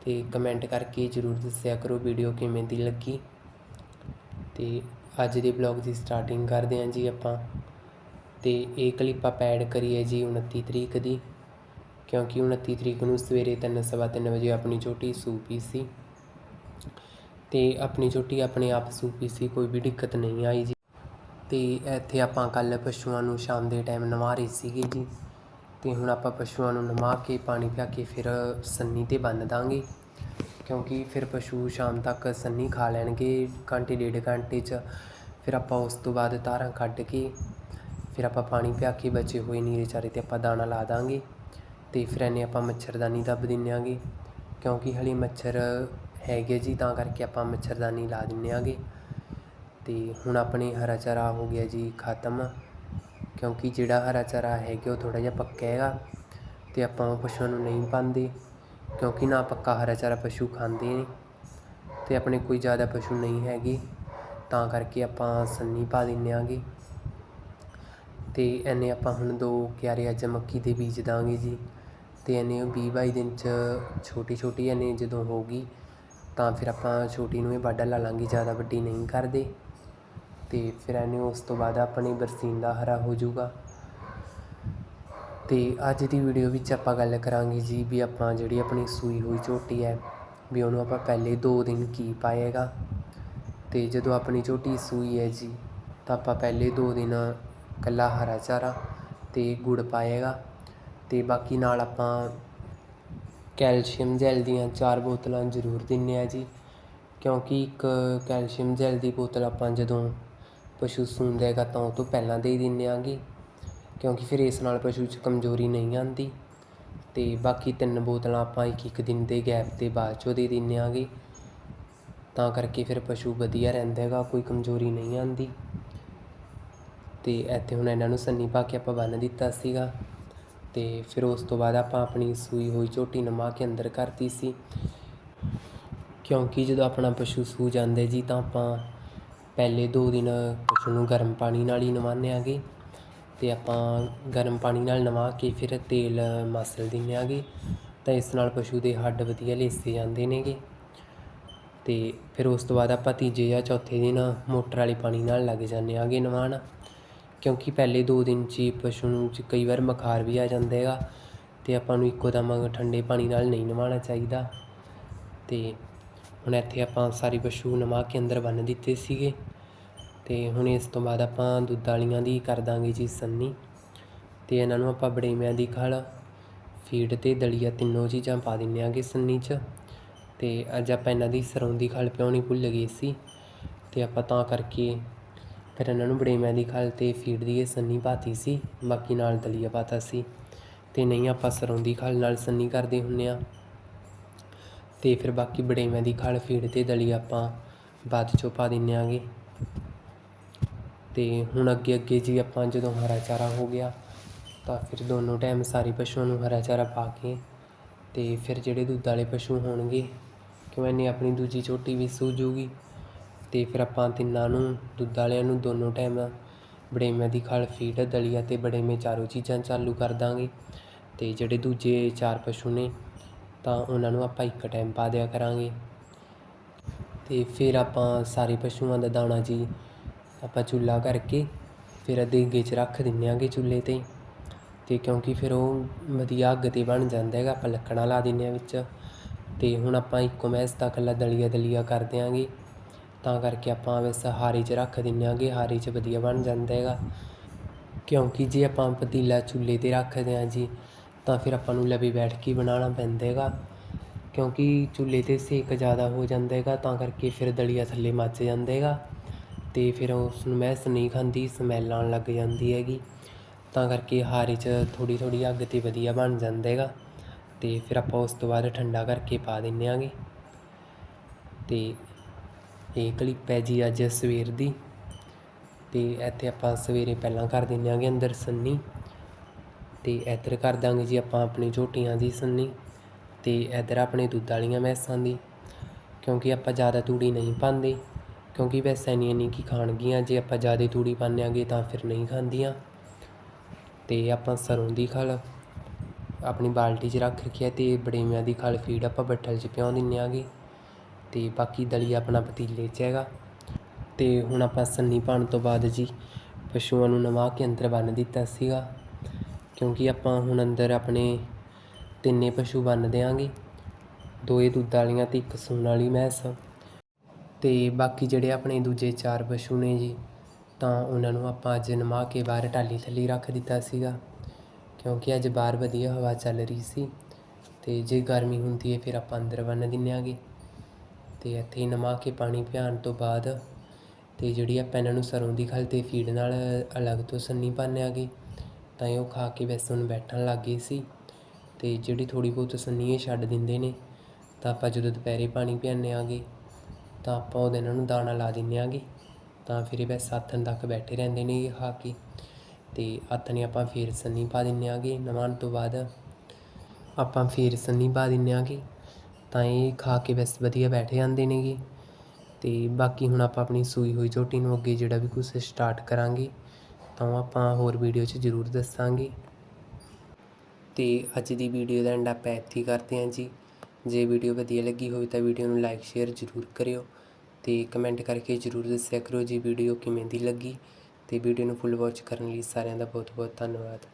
ਅਤੇ ਕਮੈਂਟ ਕਰਕੇ ਜ਼ਰੂਰ ਦੱਸਿਆ ਕਰੋ ਵੀਡੀਓ ਕਿਵੇਂ ਦੀ ਲੱਗੀ। ਅਤੇ ਅੱਜ ਦੇ ਬਲੌਗ ਦੀ ਸਟਾਰਟਿੰਗ ਕਰਦੇ ਹਾਂ ਜੀ ਆਪਾਂ। ਅਤੇ ਇਹ ਕਲਿੱਪ ਆਪਾਂ ਐਡ ਕਰੀਏ ਜੀ 29 ਤਰੀਕ ਦੀ, ਕਿਉਂਕਿ 29 ਤਰੀਕ ਨੂੰ ਸਵੇਰੇ 3:30 ਵਜੇ ਆਪਣੀ ਝੋਟੀ ਸੂਪੀ ਸੀ। ਤੇ ਆਪਣੀ ਛੋਟੀ ਆਪਣੇ ਆਪ ਸੂਪੀ ਸੀ, ਕੋਈ ਵੀ ਦਿੱਕਤ ਨਹੀਂ ਆਈ ਜੀ। ਤੇ ਇੱਥੇ ਆਪਾਂ ਕੱਲ ਪਸ਼ੂਆਂ ਨੂੰ ਸ਼ਾਮ ਦੇ ਟਾਈਮ ਨਵਾ ਰਹੇ ਸੀਗੇ ਜੀ। ਅਤੇ ਹੁਣ ਆਪਾਂ ਪਸ਼ੂਆਂ ਨੂੰ ਨਵਾ ਕੇ, ਪਾਣੀ ਪਿਆ ਕੇ ਫਿਰ ਸੰਨੀ ਤੇ ਬੰਨ੍ਹ ਦਾਂਗੇ। ਕਿਉਂਕਿ ਫਿਰ ਪਸ਼ੂ ਸ਼ਾਮ ਤੱਕ ਸੰਨੀ ਖਾ ਲੈਣਗੇ, ਘੰਟੇ, ਡੇਢ ਘੰਟੇ 'ਚ। ਫਿਰ ਆਪਾਂ ਉਸ ਤੋਂ ਬਾਅਦ ਧਾਰਾਂ ਕੱਢ ਕੇ, ਫਿਰ ਆਪਾਂ ਪਾਣੀ ਪਿਆ ਕੇ ਬਚੇ ਹੋਏ ਨੀਰੇ ਚਾਰੇ ਤੇ ਆਪਾਂ ਦਾਣਾ ਲਾ ਦਾਂਗੇ। ਅਤੇ ਫਿਰ ਇਹਨੇ ਆਪਾਂ ਮੱਛਰਦਾਨੀ ਦੱਬ ਦਿੰਨੇਆਂਗੇ ਕਿਉਂਕਿ ਹਲੇ ਮੱਛਰ ਹੈਗੇ ਜੀ, ਤਾਂ ਕਰਕੇ ਆਪਾਂ ਮੱਛਰਦਾਨੀ ਲਾ ਦਿੰਨੇਆਂਗੇ ਅਤੇ ਹੁਣ ਆਪਣੇ ਹਰਾ ਚਾਰਾ ਹੋ ਗਿਆ ਜੀ, ਖਤਮ। ਕਿਉਂਕਿ ਜਿਹੜਾ ਹਰਾ ਚਾਰਾ ਹੈਗਾ ਉਹ ਥੋੜ੍ਹਾ ਜਿਹਾ ਪੱਕਾ ਹੈਗਾ ਅਤੇ ਆਪਾਂ ਉਹ ਪਸ਼ੂਆਂ ਨੂੰ ਨਹੀਂ ਪਾਉਂਦੇ, ਕਿਉਂਕਿ ਨਾ ਪੱਕਾ ਹਰਾ ਚਾਰਾ ਪਸ਼ੂ ਖਾਂਦੇ ਨੇ ਅਤੇ ਆਪਣੇ ਕੋਈ ਜ਼ਿਆਦਾ ਪਸ਼ੂ ਨਹੀਂ ਹੈਗੇ, ਤਾਂ ਕਰਕੇ ਆਪਾਂ ਸੰਨੀ ਪਾ ਦਿੰਦੇ ਆਂਗੇ ਅਤੇ ਐਨੇ ਆਪਾਂ ਹੁਣ ਦੋ ਕਿਆਰੇ ਅੱਜ ਮੱਕੀ ਦੇ ਬੀਜ ਦਾਂਗੇ ਜੀ, ਤੇ ਐਨੇ 20 22 ਦਿਨ ਚ ਛੋਟੀ ਛੋਟੀ ਐਨੇ ਜਦੋਂ ਹੋਊਗੀ, ਤਾਂ ਫਿਰ ਆਪਾਂ ਛੋਟੀ ਨੂੰ ਇਹ ਵਾਢਾ ਲਾ ਲਾਂਗੇ, ਜ਼ਿਆਦਾ ਵੱਡੀ ਨਹੀਂ ਕਰਦੇ। ਅਤੇ ਫਿਰ ਐਨੇ ਉਸ ਤੋਂ ਬਾਅਦ ਆਪਣੀ ਬਰਸੀਨ ਹਰਾ ਹੋ ਜਾਊਗਾ। ਤੇ ਅੱਜ ਦੀ ਵੀਡੀਓ ਵਿੱਚ ਆਪਾਂ ਗੱਲ ਕਰਾਂਗੇ ਜੀ ਵੀ ਆਪਾਂ ਜਿਹੜੀ ਆਪਣੀ ਸੂਈ ਹੋਈ ਝੋਟੀ ਹੈ, ਵੀ ਉਹਨੂੰ ਆਪਾਂ ਪਹਿਲੇ 2 ਦਿਨ ਕੀ ਪਾਏਗਾ। ਅਤੇ ਜਦੋਂ ਆਪਣੀ ਝੋਟੀ ਸੂਈ ਹੈ ਜੀ, ਤਾਂ ਆਪਾਂ ਪਹਿਲੇ 2 ਦਿਨ ਕੱਲਾ ਹਰਾ ਚਾਰਾ ਅਤੇ ਗੁੜ ਪਾਏਗਾ। ਅਤੇ ਬਾਕੀ ਨਾਲ ਆਪਾਂ ਕੈਲਸ਼ੀਅਮ ਜੈਲ ਦੀਆਂ ਚਾਰ ਬੋਤਲਾਂ ਜ਼ਰੂਰ ਦਿੰਨੇ ਆ ਜੀ, ਕਿਉਂਕਿ ਇੱਕ ਕੈਲਸ਼ੀਅਮ ਜੈਲ ਦੀ ਬੋਤਲ ਆਪਾਂ ਜਦੋਂ ਪਸ਼ੂ ਸੂੰਦਾ ਹੈਗਾ ਤਾਂ ਉਹ ਤੋਂ ਪਹਿਲਾਂ ਦੇ ਦਿੰਦੇ ਦਿੰਨੇ ਆਂਗੇ, ਕਿਉਂਕਿ ਫਿਰ ਇਸ ਨਾਲ ਪਸ਼ੂ 'ਚ ਕਮਜ਼ੋਰੀ ਨਹੀਂ ਆਉਂਦੀ ਅਤੇ ਬਾਕੀ ਤਿੰਨ ਬੋਤਲਾਂ ਆਪਾਂ ਇੱਕ ਇੱਕ ਦਿਨ ਦੇ ਗੈਪ 'ਤੇ ਬਾਅਦ 'ਚੋਂ ਦੇ ਦਿੰਦੇ ਆਂਗੇ। ਤਾਂ ਕਰਕੇ ਫਿਰ ਪਸ਼ੂ ਵਧੀਆ ਰਹਿੰਦਾ ਹੈਗਾ, ਕੋਈ ਕਮਜ਼ੋਰੀ ਨਹੀਂ ਆਉਂਦੀ ਅਤੇ ਇੱਥੇ ਹੁਣ ਇਹਨਾਂ ਨੂੰ ਸੰਨੀ ਪਾ ਕੇ ਆਪਾਂ ਬੰਨ੍ਹ ਦਿੱਤਾ ਸੀਗਾ। ਅਤੇ ਫਿਰ ਉਸ ਤੋਂ ਬਾਅਦ ਆਪਾਂ ਆਪਣੀ ਸੂਈ ਹੋਈ ਝੋਟੀ ਨਮਾ ਕੇ ਅੰਦਰ ਕਰਤੀ ਸੀ। ਕਿਉਂਕਿ ਜਦੋਂ ਆਪਣਾ ਪਸ਼ੂ ਸੂ ਜਾਂਦੇ ਜੀ ਤਾਂ ਆਪਾਂ ਪਹਿਲੇ ਦੋ ਦਿਨ ਪਸ਼ੂ ਨੂੰ ਗਰਮ ਪਾਣੀ ਨਾਲ ਹੀ ਨਵਾਉਂਦੇ ਆਂਗੇ ਅਤੇ ਆਪਾਂ ਗਰਮ ਪਾਣੀ ਨਾਲ ਨਵਾ ਕੇ ਫਿਰ ਤੇਲ ਮਸਲ ਦਿੰਦੇ ਆਂਗੇ ਤਾਂ ਇਸ ਨਾਲ ਪਸ਼ੂ ਦੇ ਹੱਡ ਵਧੀਆ ਲੇਸੇ ਜਾਂਦੇ ਨੇਗੇ ਅਤੇ ਫਿਰ ਉਸ ਤੋਂ ਬਾਅਦ ਆਪਾਂ ਤੀਜੇ ਜਾਂ ਚੌਥੇ ਦਿਨ ਮੋਟਰ ਵਾਲੇ ਪਾਣੀ ਨਾਲ ਲੱਗ ਜਾਂਦੇ ਆਂਗੇ ਨਵਾਉਣ ਕਿਉਂਕਿ ਪਹਿਲੇ ਦੋ ਦਿਨ 'ਚ ਹੀ ਪਸ਼ੂ ਨੂੰ 'ਚ ਕਈ ਵਾਰ ਬੁਖਾਰ ਵੀ ਆ ਜਾਂਦਾ ਹੈਗਾ ਅਤੇ ਆਪਾਂ ਨੂੰ ਇੱਕੋ ਦਮ ਠੰਡੇ ਪਾਣੀ ਨਾਲ ਨਹੀਂ ਨਵਾਉਣਾ ਚਾਹੀਦਾ ਅਤੇ ਹੁਣ ਇੱਥੇ ਆਪਾਂ ਸਾਰੇ ਪਸ਼ੂ ਨਵਾ ਕੇ ਅੰਦਰ ਬੰਨ੍ਹ ਦਿੱਤੇ ਸੀਗੇ ਅਤੇ ਹੁਣ ਇਸ ਤੋਂ ਬਾਅਦ ਆਪਾਂ ਦੁੱਧ ਵਾਲੀਆਂ ਦੀ ਕਰ ਦਾਂਗੇ ਜੀ ਸੰਨੀ ਅਤੇ ਇਹਨਾਂ ਨੂੰ ਆਪਾਂ ਬੜੇਮਿਆਂ ਦੀ ਖਲ, ਫੀਡ ਅਤੇ ਦਲੀਆ ਤਿੰਨੋਂ ਚੀਜ਼ਾਂ ਪਾ ਦਿੰਦੇ ਆਂਗੇ ਸੰਨੀ 'ਚ। ਅਤੇ ਅੱਜ ਆਪਾਂ ਇਹਨਾਂ ਦੀ ਸਰੋਂ ਦੀ ਖਲ ਪਿਉਣੀ ਭੁੱਲ ਗਏ ਸੀ ਅਤੇ ਆਪਾਂ ਤਾਂ ਕਰਕੇ ਫਿਰ ਇਹਨਾਂ ਨੂੰ ਬੜੇਮਿਆਂ ਦੀ ਖਲ ਅਤੇ ਫੀਡ ਦੀ ਇਹ ਸੰਨੀ ਪਾਤੀ ਸੀ, ਬਾਕੀ ਨਾਲ ਦਲੀਆ ਪਾਤਾ ਸੀ। ਅਤੇ ਨਹੀਂ ਆਪਾਂ ਸਰੋਂ ਦੀ ਖਲ ਨਾਲ ਸੰਨੀ ਕਰਦੇ ਹੁੰਦੇ ਹਾਂ ਅਤੇ ਫਿਰ ਬਾਕੀ ਬੜੇਮਿਆਂ ਦੀ ਖਲ ਫੀਡ ਅਤੇ ਦਲੀ ਆਪਾਂ ਬਾਅਦ ਚੋਂ ਪਾ ਦਿੰਦੇ ਆਂਗੇ। ਅਤੇ ਹੁਣ ਅੱਗੇ ਅੱਗੇ ਜੀ ਆਪਾਂ ਜਦੋਂ ਹਰਾ ਚਾਰਾ ਹੋ ਗਿਆ, ਤਾਂ ਫਿਰ ਦੋਨੋਂ ਟਾਈਮ ਸਾਰੇ ਪਸ਼ੂਆਂ ਨੂੰ ਹਰਾ ਚਾਰਾ ਪਾ ਕੇ ਅਤੇ ਫਿਰ ਜਿਹੜੇ ਦੁੱਧ ਵਾਲੇ ਪਸ਼ੂ ਹੋਣਗੇ, ਕਿਉਂ ਇੰਨੀ ਆਪਣੀ ਦੂਜੀ ਝੋਟੀ ਵੀ ਸੂ ਅਤੇ ਫਿਰ ਆਪਾਂ ਤਿੰਨਾਂ ਨੂੰ, ਦੁੱਧ ਵਾਲਿਆਂ ਨੂੰ ਦੋਨੋਂ ਟਾਈਮ ਬੜੇਮਿਆਂ ਦੀ ਖਲ ਫੀਡ ਦਲੀਆ ਅਤੇ ਬੜੇਮੇ ਚਾਰੋਂ ਚੀਜ਼ਾਂ ਚਾਲੂ ਕਰ ਦਾਂਗੇ। ਅਤੇ ਜਿਹੜੇ ਦੂਜੇ ਚਾਰ ਪਸ਼ੂ ਨੇ ਤਾਂ ਉਹਨਾਂ ਨੂੰ ਆਪਾਂ ਇੱਕ ਟਾਈਮ ਪਾ ਦਿਆ ਕਰਾਂਗੇ। ਅਤੇ ਫਿਰ ਆਪਾਂ ਸਾਰੇ ਪਸ਼ੂਆਂ ਦਾ ਦਾਣਾ ਜੀ ਆਪਾਂ ਚੁੱਲ੍ਹਾ ਕਰਕੇ ਫਿਰ ਦੇਗੇ 'ਚ ਰੱਖ ਦਿੰਦੇ ਆਂਗੇ ਚੁੱਲ੍ਹੇ 'ਤੇ। ਅਤੇ ਕਿਉਂਕਿ ਫਿਰ ਉਹ ਵਧੀਆ ਅੱਗ 'ਤੇ ਬਣ ਜਾਂਦਾ ਹੈਗਾ, ਆਪਾਂ ਲੱਕੜਾਂ ਲਾ ਦਿੰਦੇ ਹਾਂ ਵਿੱਚ। ਅਤੇ ਹੁਣ ਆਪਾਂ ਇੱਕੋ ਮੈਸ ਦਾ ਇਕੱਲਾ ਦਲੀਆ ਦਲੀਆ ਕਰ ਦਿਆਂਗੇ। ਤਾਂ ਕਰਕੇ ਆਪਾਂ ਬਸ ਹਾਰੇ 'ਚ ਰੱਖ ਦਿੰਦੇ ਆਂਗੇ, ਹਾਰੇ 'ਚ ਵਧੀਆ ਬਣ ਜਾਂਦਾ ਹੈਗਾ। ਕਿਉਂਕਿ ਜੇ ਆਪਾਂ ਪਤੀਲਾ ਚੁੱਲ੍ਹੇ 'ਤੇ ਰੱਖਦੇ ਹਾਂ ਜੀ ਤਾਂ ਫਿਰ ਆਪਾਂ ਨੂੰ ਲਵੇ ਬੈਠ ਕੇ ਬਣਾਉਣਾ ਪੈਂਦਾ ਹੈਗਾ ਕਿਉਂਕਿ ਚੁੱਲ੍ਹੇ 'ਤੇ ਸੇਕ ਜ਼ਿਆਦਾ ਹੋ ਜਾਂਦਾ ਹੈਗਾ ਤਾਂ ਕਰਕੇ ਫਿਰ ਦਲੀਆ ਥੱਲੇ ਮੱਚ ਜਾਂਦਾ ਹੈਗਾ ਅਤੇ ਫਿਰ ਉਸ ਨੂੰ ਮੈਸ ਨਹੀਂ ਖਾਂਦੀ ਸਮੈਲ ਆਉਣ ਲੱਗ ਜਾਂਦੀ ਹੈਗੀ। ਤਾਂ ਕਰਕੇ ਹਾਰੇ 'ਚ ਥੋੜ੍ਹੀ ਥੋੜ੍ਹੀ ਅੱਗ 'ਤੇ ਵਧੀਆ ਬਣ ਜਾਂਦਾ ਹੈਗਾ ਅਤੇ ਫਿਰ ਆਪਾਂ ਉਸ ਤੋਂ ਬਾਅਦ ਠੰਡਾ ਕਰਕੇ ਪਾ ਦਿੰਦੇ ਆਂਗੇ ਅਤੇ ਇਹ ਕਲਿੱਪ ਹੈ ਜੀ ਅੱਜ ਸਵੇਰ ਦੀ ਅਤੇ ਇੱਥੇ ਆਪਾਂ ਸਵੇਰੇ ਪਹਿਲਾਂ ਕਰ ਦਿੰਦੇ ਆਂਗੇ ਅੰਦਰ ਸੰਨੀ। ਅਤੇ ਇੱਧਰ ਕਰ ਦਾਂਗੇ ਜੀ ਆਪਾਂ ਆਪਣੀ ਝੋਟੀਆਂ ਦੀ ਸੰਨੀ ਅਤੇ ਇੱਧਰ ਆਪਣੇ ਦੁੱਧ ਵਾਲੀਆਂ ਮੈਸਾਂ ਦੀ, ਕਿਉਂਕਿ ਆਪਾਂ ਜ਼ਿਆਦਾ ਤੂੜੀ ਨਹੀਂ ਪਾਉਂਦੇ, ਕਿਉਂਕਿ ਵੈਸੇ ਇੰਨੀ ਇੰਨੀ ਕਿ ਖਾਣਗੀਆਂ, ਜੇ ਆਪਾਂ ਜ਼ਿਆਦਾ ਤੂੜੀ ਪਾਉਂਦੇ ਆਂਗੇ ਤਾਂ ਫਿਰ ਨਹੀਂ ਖਾਂਦੀਆਂ। ਅਤੇ ਆਪਾਂ ਸਰੋਂ ਦੀ ਖਲ ਆਪਣੀ ਬਾਲਟੀ 'ਚ ਰੱਖ ਰੱਖੀ ਹੈ ਅਤੇ ਬੜੇਵਿਆਂ ਦੀ ਖਲ ਫੀਡ ਆਪਾਂ ਬੱਠਲ 'ਚ ਪਿਉਂ ਦਿੰਦੇ ਆਂਗੇ ਅਤੇ ਬਾਕੀ ਦਲੀ ਆਪਣਾ ਪਤੀਲੇ 'ਚ ਹੈਗਾ। ਅਤੇ ਹੁਣ ਆਪਾਂ ਸੰਨੀ ਪਾਉਣ ਤੋਂ ਬਾਅਦ ਜੀ ਪਸ਼ੂਆਂ ਨੂੰ ਨਵਾ ਕੇ ਅੰਦਰ ਬੰਨ੍ਹ ਦਿੱਤਾ ਸੀਗਾ। ਕਿਉਂਕਿ ਆਪਾਂ ਹੁਣ ਅੰਦਰ ਆਪਣੇ ਤਿੰਨੇ ਪਸ਼ੂ ਬੰਨ੍ਹ ਦਿਆਂਗੇ। ਦੋ ਦੁੱਧ ਵਾਲੀਆਂ ਅਤੇ ਇੱਕ ਸੂਣ ਵਾਲੀ ਮੈਂਸ। ਅਤੇ ਬਾਕੀ ਜਿਹੜੇ ਆਪਣੇ ਦੂਜੇ ਚਾਰ ਪਸ਼ੂ ਨੇ ਜੀ, ਤਾਂ ਉਹਨਾਂ ਨੂੰ ਆਪਾਂ ਅੱਜ ਨਵਾ ਕੇ ਬਾਹਰ ਟਾਲੀ ਥੱਲੇ ਰੱਖ ਦਿੱਤਾ ਸੀਗਾ। ਕਿਉਂਕਿ ਅੱਜ ਬਾਹਰ ਵਧੀਆ ਹਵਾ ਚੱਲ ਰਹੀ ਸੀ ਅਤੇ ਜੇ ਗਰਮੀ ਹੁੰਦੀ ਹੈ ਫਿਰ ਆਪਾਂ ਅੰਦਰ ਬੰਨ੍ਹ ਦਿੰਦੇ ਆਂਗੇ। ਅਤੇ ਇੱਥੇ ਨਮਾ ਕੇ ਪਾਣੀ ਪਿਆਉਣ ਤੋਂ ਬਾਅਦ ਅਤੇ ਜਿਹੜੀ ਆਪਾਂ ਇਹਨਾਂ ਨੂੰ ਸਰੋਂ ਦੀ ਖਲ ਤੇ ਫੀਡ ਨਾਲ ਅਲੱਗ ਤੋਂ ਸੰਨੀ ਪਾਉਂਦੇ ਆਗੇ। ਤਾਂ ਇਹ ਉਹ ਖਾ ਕੇ ਵੈਸੇ ਹੁਣ ਬੈਠਣ ਲੱਗ ਗਈ ਸੀ ਅਤੇ ਜਿਹੜੀ ਥੋੜ੍ਹੀ ਬਹੁਤ ਸੰਨੀ ਇਹ ਛੱਡ ਦਿੰਦੇ ਨੇ, ਤਾਂ ਆਪਾਂ ਜਦੋਂ ਦੁਪਹਿਰੇ ਪਾਣੀ ਪਿਆਉਂਦੇ ਆਗੇ, ਤਾਂ ਆਪਾਂ ਉਹਦੇ ਇਹਨਾਂ ਨੂੰ ਦਾਣਾ ਲਾ ਦਿੰਦੇ ਆਗੇ, ਤਾਂ ਫਿਰ ਇਹ ਬਸ ਆਥਣ ਤੱਕ ਬੈਠੇ ਰਹਿੰਦੇ ਨੇ ਇਹ ਖਾ ਕੇ ਤੇ ਆਥਣੇ ਆਪਾਂ ਫਿਰ ਸੰਨੀ ਪਾ ਦਿੰਦੇ ਆਗੇ ਨਵਾਉਣ ਤੋਂ ਬਾਅਦ, ਆਪਾਂ ਫਿਰ ਸੰਨੀ ਪਾ ਦਿੰਦੇ ਆਗੇ, ਤਾਂ ਇਹ ਖਾ ਕੇ ਬਸ ਵਧੀਆ ਬੈਠੇ ਜਾਂਦੇ ਨੇਗੇ ਅਤੇ ਬਾਕੀ ਹੁਣ ਆਪਾਂ ਆਪਣੀ ਸੂਈ ਹੋਈ ਝੋਟੀ ਨੂੰ ਅੱਗੇ ਜਿਹੜਾ ਵੀ ਕੁਝ ਸਟਾਰਟ ਕਰਾਂਗੇ ਤਾਂ ਉਹ ਆਪਾਂ ਹੋਰ ਵੀਡੀਓ 'ਚ ਜ਼ਰੂਰ ਦੱਸਾਂਗੇ। ਤੇ ਅੱਜ ਦੀ ਵੀਡੀਓ ਦਾ ਐਂਡ ਆਪਾਂ ਇੱਥੇ ਕਰਦੇ ਹਾਂ ਜੀ। ਜੇ ਵੀਡੀਓ ਵਧੀਆ ਲੱਗੀ ਹੋਵੇ ਤਾਂ ਵੀਡੀਓ ਨੂੰ ਲਾਈਕ ਸ਼ੇਅਰ ਜ਼ਰੂਰ ਕਰਿਓ। ਤੇ ਕਮੈਂਟ ਕਰਕੇ ਜ਼ਰੂਰ ਦੱਸਿਆ ਕਰੋ ਜੀ ਵੀਡੀਓ ਕਿਵੇਂ ਦੀ ਲੱਗੀ। ਤੇ ਵੀਡੀਓ ਨੂੰ ਫੁੱਲ ਵਾਚ ਕਰਨ ਲਈ ਸਾਰਿਆਂ ਦਾ ਬਹੁਤ ਬਹੁਤ ਧੰਨਵਾਦ।